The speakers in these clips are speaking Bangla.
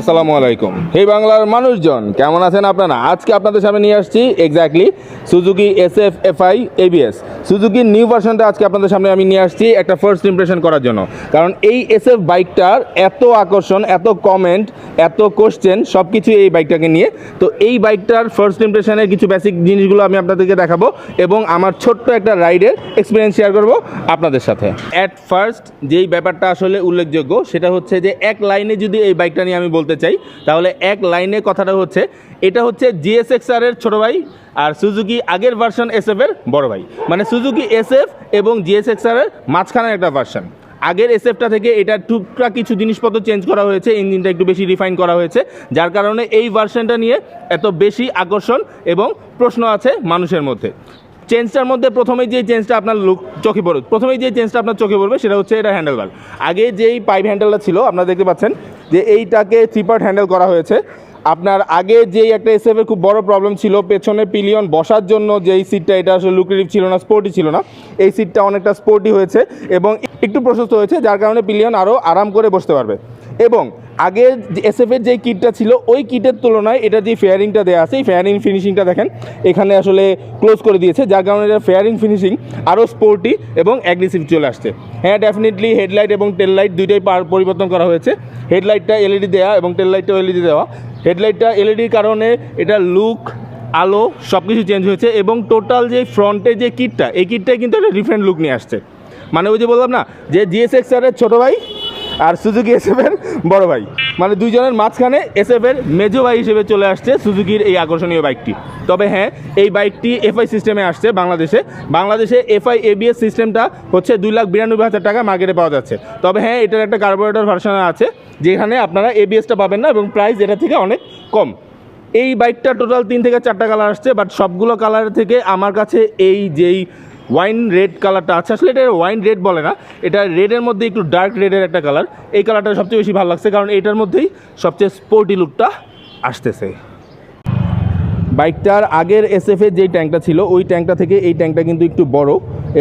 আসসালামু আলাইকুম। হে বাংলার মানুষজন, কেমন আছেন আপনারা? আজকে আপনাদের সামনে নিয়ে আসছি exactly Suzuki S F F I ABS সুজুকির new ভার্সনটা আজকে আপনাদের সামনে আমি নিয়ে আসছি একটা ফার্স্ট ইমপ্রেশন করার জন্য। কারণ এই এস এফ বাইকটার এত আকর্ষণ, এত কমেন্ট এত কোশ্চেন সব কিছু এই বাইকটাকে নিয়ে। তো এই বাইকটার ফার্স্ট ইমপ্রেশনের কিছু বেসিক জিনিসগুলো আমি আপনাদেরকে দেখাবো এবং আমার ছোট্ট একটা রাইডের এক্সপিরিয়েন্স শেয়ার করব আপনাদের সাথে। অ্যাট ফার্স্ট যেই ব্যাপারটা আসলে উল্লেখযোগ্য, সেটা হচ্ছে যে এক লাইনে যদি এই বাইকটা নিয়ে আমি বলতে চাই, তাহলে এক লাইনে কথাটা হচ্ছে, এটা হচ্ছে জিএসএক্সআর এর ছোট ভাই আর সুজুকি আগের ভার্সন এস এর বড় ভাই। মানে সুজুকি এস এফ এবং জিএসএক্সআর এর মাঝখানের একটা ভার্সন আগের এসএফটা থেকে এটা টুকরা কিছু জিনিসপত্র চেঞ্জ করা হয়েছে ইঞ্জিনটা একটু বেশি রিফাইন করা হয়েছে, যার কারণে এই ভার্সনটা নিয়ে এত বেশি আকর্ষণ এবং প্রশ্ন আছে মানুষের মধ্যে। চেঞ্জটার মধ্যে প্রথমেই যে চেঞ্জটা আপনার লুক চোখে পড়বে, প্রথমেই যে চেঞ্জটা আপনার চোখে পড়বে সেটা হচ্ছে এটা হ্যান্ডেল হ্যান্ডেলবার আগে যেই পাইপ হ্যান্ডেলটা ছিল, আপনারা দেখতে পাচ্ছেন যে এইটাকে থ্রি পার্ট হ্যান্ডেল করা হয়েছে। আপনার আগে যেই একটা এসএফ খুব বড় প্রবলেম ছিল, পেছনে পিলিয়ন বসার জন্য যেই সিটটা এটা আসলে লুক্রেটিভ ছিল না স্পোর্টি ছিল না। এই সিটটা অনেকটা স্পোর্টি হয়েছে এবং একটু প্রশস্ত হয়েছে, যার কারণে পিলিয়ন আরও আরাম করে বসতে পারবে। এবং আগের এসএফ এর যে কিটটা ছিল, ওই কিটের তুলনায় এটা যে ফেয়ারিংটা দেওয়া আছে, এই ফেয়ারিং ফিনিশিংটা দেখেন, এখানে আসলে ক্লোজ করে দিয়েছে, যার কারণে এটা ফেয়ারিং ফিনিশিং আরও স্পোর্টি এবং অ্যাগ্রেসিভ চলে আসছে। হ্যাঁ ডেফিনেটলি হেডলাইট এবং টেল লাইট দুইটাই পরিবর্তন করা হয়েছে। হেডলাইটটা এলইডি দেওয়া এবং টেল লাইটটাও এলইডি দেওয়া। হেডলাইটটা এলইডির কারণে এটা লুক আলো সব কিছু চেঞ্জ হয়েছে এবং টোটাল যে ফ্রন্টে যে কিটটা এই কিটটাই কিন্তু একটা ডিফারেন্ট লুক নিয়ে আসছে। মানে ওই যে বললাম না, যে জিএসএক্স এর ছোটো ভাই আর সুজুকি এসএফ এর বড় ভাই। মানে দুইজনের মাঝখানে এসএফ এর মেজো ভাই হিসেবে চলে আসছে সুজুকির এই আকর্ষণীয় বাইকটি। তবে হ্যাঁ এই বাইকটি এফআই সিস্টেমে আসছে বাংলাদেশে। বাংলাদেশে এফআই এবিএস সিস্টেমটা হচ্ছে দুই লাখ বিরানব্বই হাজার টাকা মার্কেটে পাওয়া যাচ্ছে। তবে হ্যাঁ এটার একটা কার্বোরেটর ভার্সন আছে, যেখানে আপনারা এবিএসটা পাবেন না এবং প্রাইস এটা থেকে অনেক কম। এই বাইকটা টোটাল তিন থেকে চারটা কালার আসছে, বাট সবগুলো কালার থেকে আমার কাছে এই যেই ওয়াইন রেড কালারটা আছে। আসলে এটা ওয়াইন রেড বলে না। এটা রেডের মধ্যে একটু ডার্ক রেডের একটা কালার এই কালারটা সবচেয়ে বেশি ভালো লাগছে কারণ এটার মধ্যেই সবচেয়ে স্পোর্টি লুকটা আসতেছে। বাইকটার আগের এস এসএফের যে ট্যাঙ্কটা ছিল, ওই ট্যাঙ্কটা থেকে এই ট্যাঙ্কটা কিন্তু একটু বড়।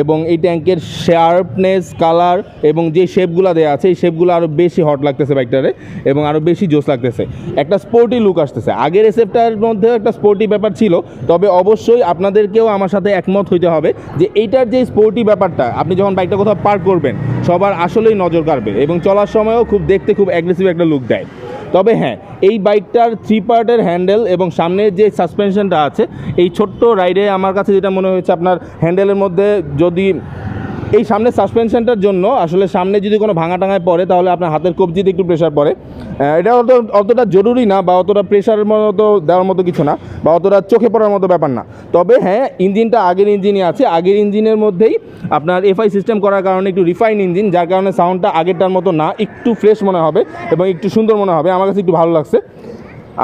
এবং এই ট্যাঙ্কের শার্পনেস, কালার এবং যে শেপগুলো দেওয়া আছে, এই শেপগুলো আরও বেশি হট লাগতেছে বাইকটারে এবং আরও বেশি জোস লাগতেছে। একটা স্পোর্টি লুক আসতেছে। আগের এসএফটার মধ্যে একটা স্পোর্টি ব্যাপার ছিল, তবে অবশ্যই আপনাদেরকেও আমার সাথে একমত হইতে হবে যে এইটার যে স্পোর্টি ব্যাপারটা, আপনি যখন বাইকটা কোথাও পার্ক করবেন, সবার আসলেই নজর কাড়বে এবং চলার সময়ও খুব দেখতে খুব অ্যাগ্রেসিভ একটা লুক দেয়। তবে হ্যাঁ এই বাইকটার থ্রি পার্টের হ্যান্ডেল এবং সামনের যে সাসপেনশনটা আছে, এই ছোট্ট রাইডে আমার কাছে যেটা মনে হয়েছে আপনার হ্যান্ডেলের মধ্যে যদি এই সামনের সাসপেনশনটার জন্য আসলে সামনে যদি কোনো ভাঙা টাঙায় পড়ে, তাহলে আপনার হাতের কবজিতে একটু প্রেশার পড়ে। এটা অত অতটা জরুরি না বা অতটা প্রেশারের মতো দেওয়ার মতো কিছু না বা অতটা চোখে পড়ার মতো ব্যাপার না। তবে হ্যাঁ ইঞ্জিনটা আগের ইঞ্জিনই আছে। আগের ইঞ্জিনের মধ্যেই আপনার এফআই সিস্টেম করার কারণে একটু রিফাইন ইঞ্জিন যার কারণে সাউন্ডটা আগেরটার মতো না, একটু ফ্রেশ মনে হবে এবং একটু সুন্দর মনে হবে। আমার কাছে একটু ভালো লাগছে।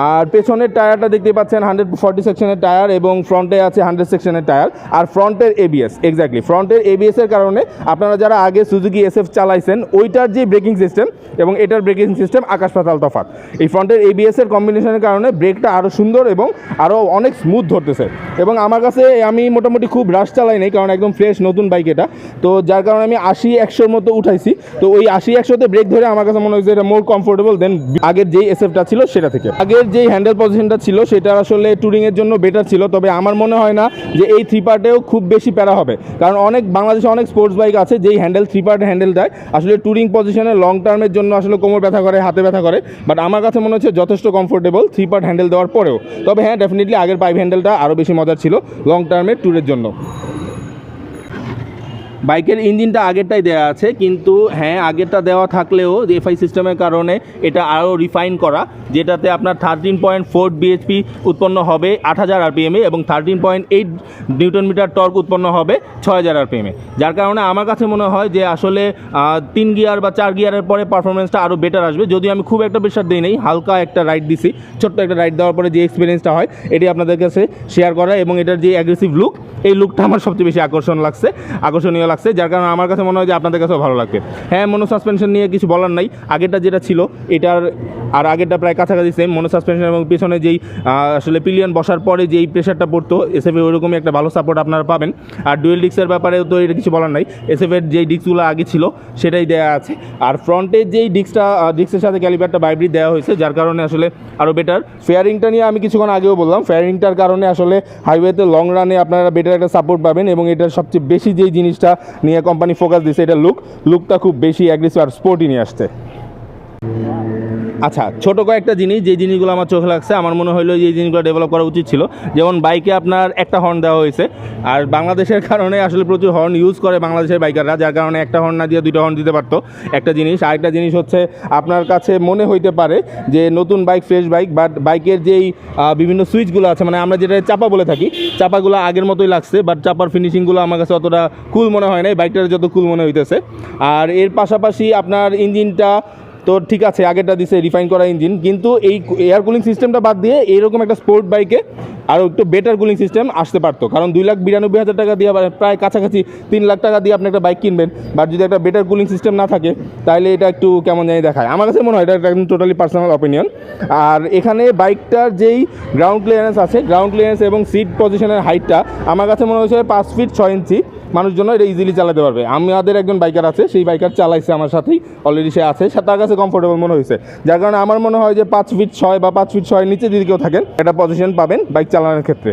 আর পেছনের টায়ারটা দেখতে পাচ্ছেন হান্ড্রেড ফর্টি সেকশনের টায়ার এবং ফ্রন্টে আছে হান্ড্রেড সেকশনের টায়ার আর ফ্রন্টের এবিএস এক্স্যাক্টলি ফ্রন্টের এবিএস এর কারণে আপনারা যারা আগে সুজুকি এসএফ চালাইছেন, ওইটার যে ব্রেকিং সিস্টেম এবং এটার ব্রেকিং সিস্টেম আকাশ পাতাল তফাৎ। এই ফ্রন্টের এবিএস এর কম্বিনেশনের কারণে ব্রেকটা আরও সুন্দর এবং আরও অনেক স্মুথ ধরতেছে। এবং আমার কাছে আমি মোটামুটি খুব রাশ চালাই নাই, কারণ একদম ফ্রেশ নতুন বাইক এটা। তো যার কারণে আমি আশি একশোর মতো উঠাইছি। তো ওই আশি একশোতে ব্রেক ধরে আমার কাছে মনে হয়েছে এটা মোর কমফোর্টেবল দেন আগের যেই এসএফটা ছিল সেটা থেকে। আগের যেই হ্যান্ডেল পজিশনটা ছিল, সেটা আসলে ট্যুরিংয়ের জন্য বেটার ছিল। তবে আমার মনে হয় না যে এই থ্রি পার্টেও খুব বেশি প্যারা হবে। কারণ অনেক, বাংলাদেশে অনেক স্পোর্টস বাইক আছে, যেই হ্যান্ডেল থ্রি পার্ট হ্যান্ডেল দেয়। আসলে ট্যুরিং পজিশনে লং টার্মের জন্য আসলে কোমর ব্যথা করে, হাতে ব্যথা করে। বাট আমার কাছে মনে হচ্ছে যথেষ্ট কমফোর্টেবল থ্রি পার্ট হ্যান্ডেল দেওয়ার পরেও। তবে হ্যাঁ ডেফিনেটলি আগের পাইপ হ্যান্ডেলটা আরও বেশি মজার ছিল লং টার্মের ট্যুরের জন্য। বাইকের ইঞ্জিনটা আগেরটাই দেওয়া আছে, কিন্তু হ্যাঁ আগেরটা দেওয়া থাকলেও এফআই সিস্টেমের কারণে এটা আরও রিফাইন করা, যেটাতে আপনার থার্টিন পয়েন্ট ফোর বিএইচপি উৎপন্ন হবে আট হাজার আরপিএমে এবং thirteen point eight newton metre torque উৎপন্ন হবে ছয় হাজার আরপিএমে যার কারণে আমার কাছে মনে হয় যে আসলে তিন গিয়ার বা চার গিয়ারের পরে পারফরমেন্সটা আরও বেটার আসবে। যদি আমি খুব একটা প্রেশার দিই নেই, হালকা একটা রাইড দিছি, ছোট্ট একটা রাইড দেওয়ার পরে যে এক্সপিরিয়েন্সটা হয়, এটি আপনাদের কাছে শেয়ার করা এবং এটার যে অ্যাগ্রেসিভ লুক এই লুকটা আমার সবচেয়ে বেশি আকর্ষণ লাগছে। আকর্ষণীয় লাগছে, যার কারণে আমার কাছে মনে হয় যে আপনাদের কাছেও ভালো লাগবে। হ্যাঁ মনো সাসপেনশন নিয়ে কিছু বলার নাই, আগেরটা যেটা ছিল, এটার আর আগেরটা প্রায় কাছাকাছি সেম মনো সাসপেনশন এবং পিছনে যেই আসলে পিলিয়ন বসার পরে যেই প্রেশারটা পড়তো এসএফে ওইরকমই একটা ভালো সাপোর্ট আপনারা পাবেন। আর ডুয়েল ডিক্সের ব্যাপারেও তো এটা কিছু বলার নাই এসএফের যেই ডিক্সগুলো আগে ছিল, সেটাই দেওয়া আছে। আর ফ্রন্টের যেই ডিক্সটা ডিক্সের সাথে ক্যালিবারটা বাইব্রিড দেওয়া হয়েছে, যার কারণে আসলে আরও বেটার ফেয়ারিংটা নিয়ে আমি কিছুক্ষণ আগেও বললাম ফেয়ারিংটার কারণে আসলে হাইওয়েতে লং রানে আপনারা বেটার একটা সাপোর্ট পাবেন এবং এটার সবচেয়ে বেশি যেই জিনিসটা নিয়ে কোম্পানি ফোকাস দিছে এটা লুক লুকটা খুব বেশি অ্যাগ্রেসিভ আর স্পোর্টি নিয়ে আসছে। আচ্ছা ছোট কয়েকটা জিনিস, যে জিনিসগুলো আমার চোখে লাগছে, আমার মনে হলো যে জিনিসগুলো ডেভেলপ করা উচিত ছিল। যেমন বাইকে আপনার একটা হর্ন দেওয়া হয়েছে, আর বাংলাদেশের কারণে আসলে প্রচুর হর্ন ইউজ করে বাংলাদেশের বাইকাররা যার কারণে একটা হর্ন না দিয়ে দুটো হর্ন দিতে পারতো। একটা জিনিস, আরেকটা জিনিস হচ্ছে আপনার কাছে মনে হইতে পারে যে নতুন বাইক ফ্রেশ বাইক বাট বাইকের যেই বিভিন্ন সুইচগুলো আছে মানে আমরা যেটা চাপা বলে থাকি, চাপাগুলো আগের মতোই লাগছে বাট চাপার ফিনিশিংগুলো আমার কাছে অতটা কুল মনে হয় নাই বাইকটার যত কুল মনে হইতেছে। আর এর পাশাপাশি আপনার ইঞ্জিনটা তো ঠিক আছে, আগেরটা দিছে রিফাইন করা ইঞ্জিন কিন্তু এই এয়ার কুলিং সিস্টেমটা বাদ দিয়ে এইরকম একটা স্পোর্ট বাইকে আরও একটু বেটার কুলিং সিস্টেম আসতে পারতো। কারণ দুই লাখ বিরানব্বই হাজার টাকা দিয়ে প্রায় কাছাকাছি তিন লাখ টাকা দিয়ে আপনি একটা বাইক কিনবেন বাট যদি একটা বেটার কুলিং সিস্টেম না থাকে তাহলে এটা একটু কেমন জানি দেখায়। আমার কাছে মনে হয় এটা একদম টোটালি পার্সোনাল অপিনিয়ন আর এখানে বাইকটার যেই গ্রাউন্ড ক্লিয়ারেন্স আছে গ্রাউন্ড ক্লিয়ারেন্স এবং সিট পজিশনের হাইটটা আমার কাছে মনে হয়েছে পাঁচ ফিট ছয় ইঞ্চি মানুষজন এটা ইজিলি চালাতে পারবে। আমাদের একজন বাইকার আছে, সেই বাইকার চালাইছে আমার সাথেই অলরেডি সে আছে, সে তার কাছে কমফোর্টেবল মনে হয়েছে। যার কারণে আমার মনে হয় যে পাঁচ ফিট ছয় বা পাঁচ ফিট ছয় নিচে যদি কেউ থাকেন, একটা পজিশন পাবেন বাইক চালানোর ক্ষেত্রে।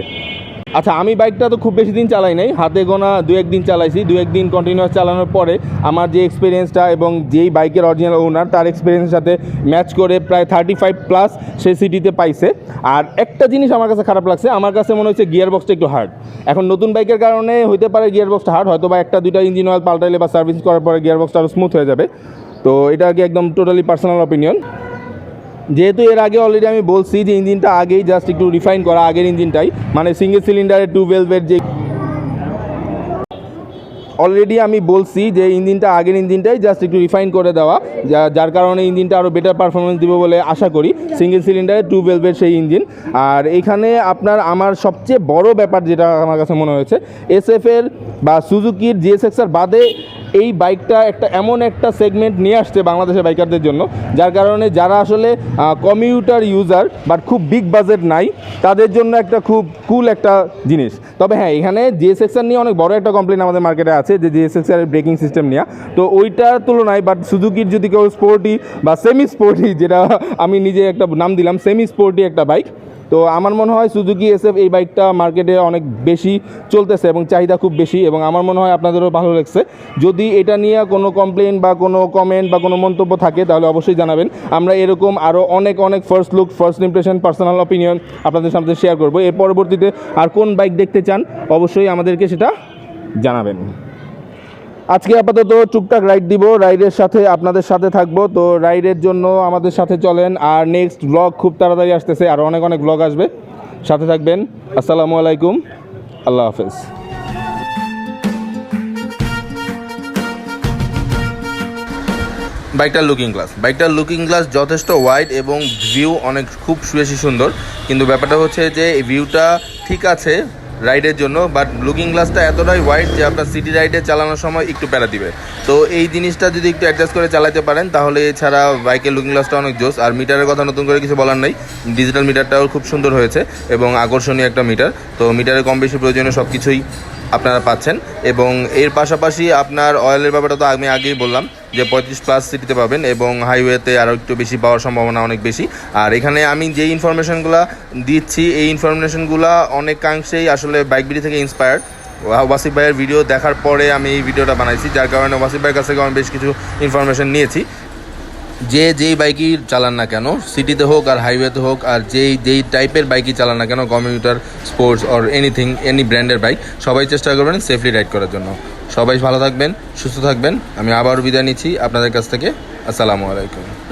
আচ্ছা আমি বাইকটা তো খুব বেশি দিন চালাই নাই। হাতে গোনা দু একদিন চালাইছি। দু একদিন কন্টিনিউয়াস চালানোর পরে আমার যে এক্সপিরিয়েন্সটা এবং যেই বাইকের অরিজিনাল ওনার তার এক্সপিরিয়েন্সের সাথে ম্যাচ করে প্রায় থার্টি ফাইভ প্লাস সে সিটিতে পাইছে। আর একটা জিনিস আমার কাছে খারাপ লাগছে, আমার কাছে মনে হচ্ছে গিয়ার বক্সটা একটু হার্ড এখন নতুন বাইকের কারণে হইতে পারে গিয়ার বক্সটা হার্ড হয়তো বা একটা দুইটা ইঞ্জিন অয়েল পাল্টাইলে বা সার্ভিস করার পরে গিয়ার বক্সটা আরও স্মুথ হয়ে যাবে। তো এটা আর কি একদম টোটালি পার্সোনাল অপিনিয়ন যেহেতু এর আগে অলরেডি আমি বলছি যে ইঞ্জিনটা আগেই জাস্ট একটু রিফাইন করা, আগের ইঞ্জিনটাই। মানে সিঙ্গেল সিলিন্ডারের টু ভেলভের যে অলরেডি আমি বলছি যে ইঞ্জিনটা আগের ইঞ্জিনটাই জাস্ট একটু রিফাইন করে দেওয়া যার কারণে ইঞ্জিনটা আরও বেটার পারফরমেন্স দিব বলে আশা করি সিঙ্গেল সিলিন্ডারে টু ভেলভের সেই ইঞ্জিন। আর এখানে আপনার আমার সবচেয়ে বড় ব্যাপার যেটা আমার কাছে মনে হয়েছে এসএফের বা সুজুকির জিএসএক্সআর বাদে এই বাইকটা একটা এমন একটা সেগমেন্ট নিয়ে আসছে বাংলাদেশের বাইকারদের জন্য, যার কারণে যারা আসলে কমিউটার ইউজার বাট খুব বিগ বাজেট নাই, তাদের জন্য একটা খুব কুল একটা জিনিস। তবে হ্যাঁ এখানে জিএসএক্সআর নিয়ে অনেক বড় একটা কমপ্লেন আমাদের মার্কেটে আছে যে জিএসএক্সআর এর ব্রেকিং সিস্টেম নিয়ে। তো ওইটার তুলনায় বাট সুজুকির যদি কেউ স্পোর্টি বা সেমি স্পোর্টি যেটা আমি নিজে একটা নাম দিলাম সেমি স্পোর্টি একটা বাইক তো আমার মনে হয় সুজুকি এসএফ এই বাইকটা মার্কেটে অনেক বেশি চলতেছে এবং চাহিদা খুব বেশি এবং আমার মনে হয় আপনাদেরও ভালো লাগছে। যদি এটা নিয়ে কোনো কমপ্লেন বা কোনো কমেন্ট বা কোনো মন্তব্য থাকে, তাহলে অবশ্যই জানাবেন। আমরা এরকম আরও অনেক অনেক first look first impression personal opinion আপনাদের সামনে শেয়ার করব। এর পরবর্তীতে আর কোন বাইক দেখতে চান, অবশ্যই আমাদেরকে সেটা জানাবেন। আজকে আপাতত টুকটাক রাইড দিব, রাইডের সাথে আপনাদের সাথে থাকব। তো রাইডের জন্য আমাদের সাথে চলেন, আর নেক্সট ব্লগ খুব তাড়াতাড়ি আসতেছে, আর অনেক অনেক ব্লগ আসবে। সাথে থাকবেন, আসসালামু আলাইকুম, আল্লাহ হাফেজ। বাইকটার লুকিং গ্লাস বাইকটার লুকিং গ্লাস যথেষ্ট ওয়াইড এবং ভিউ অনেক, খুব বেশি সুন্দর। কিন্তু ব্যাপারটা হচ্ছে যে ভিউটা ঠিক আছে রাইডের জন্য বাট লুকিং গ্লাসটা এতটাই ওয়াইড যে আপনার সিটি রাইডে চালানোর সময় একটু প্যারা দিবে। তো এই জিনিসটা যদি একটু অ্যাডজাস্ট করে চালাতে পারেন, তাহলে এছাড়া বাইকের লুকিং গ্লাসটা অনেক জোস আর মিটারের কথা নতুন করে কিছু বলার নেই। ডিজিটাল মিটারটাও খুব সুন্দর হয়েছে এবং আকর্ষণীয় একটা মিটার তো মিটারে কম বেশি প্রয়োজনীয় সব কিছুই আপনারা পাচ্ছেন। এবং এর পাশাপাশি আপনার অয়েলের ব্যাপারটা তো আমি আগেই বললাম। যে পঁয়ত্রিশ প্লাস সিটিতে পাবেন এবং হাইওয়েতে আরও একটু বেশি পাওয়ার সম্ভাবনা অনেক বেশি। আর এখানে আমি যে ইনফরমেশনগুলো দিচ্ছি, এই ইনফরমেশনগুলো অনেকাংশেই আসলে বাইক বিডি থেকে ইন্সপায়ার্ড ওয়াসিফ ভাইয়ের ভিডিও দেখার পরে আমি এই ভিডিওটা বানাইছি, যার কারণে ওয়াসিফ ভাইয়ের কাছ থেকে আমি বেশ কিছু ইনফরমেশন নিয়েছি। যে যেই বাইকই চালান না কেন, সিটিতে হোক আর হাইওয়েতে হোক আর যেই যেই টাইপের বাইকই চালান না কেন commuter sports or anything any ব্র্যান্ডের বাইক সবাই চেষ্টা করবেন সেফলি রাইড করার জন্য। সবাই ভালো থাকবেন, সুস্থ থাকবেন। আমি আবারও বিদায় নিচ্ছি আপনাদের কাছ থেকে। আসসালামু আলাইকুম।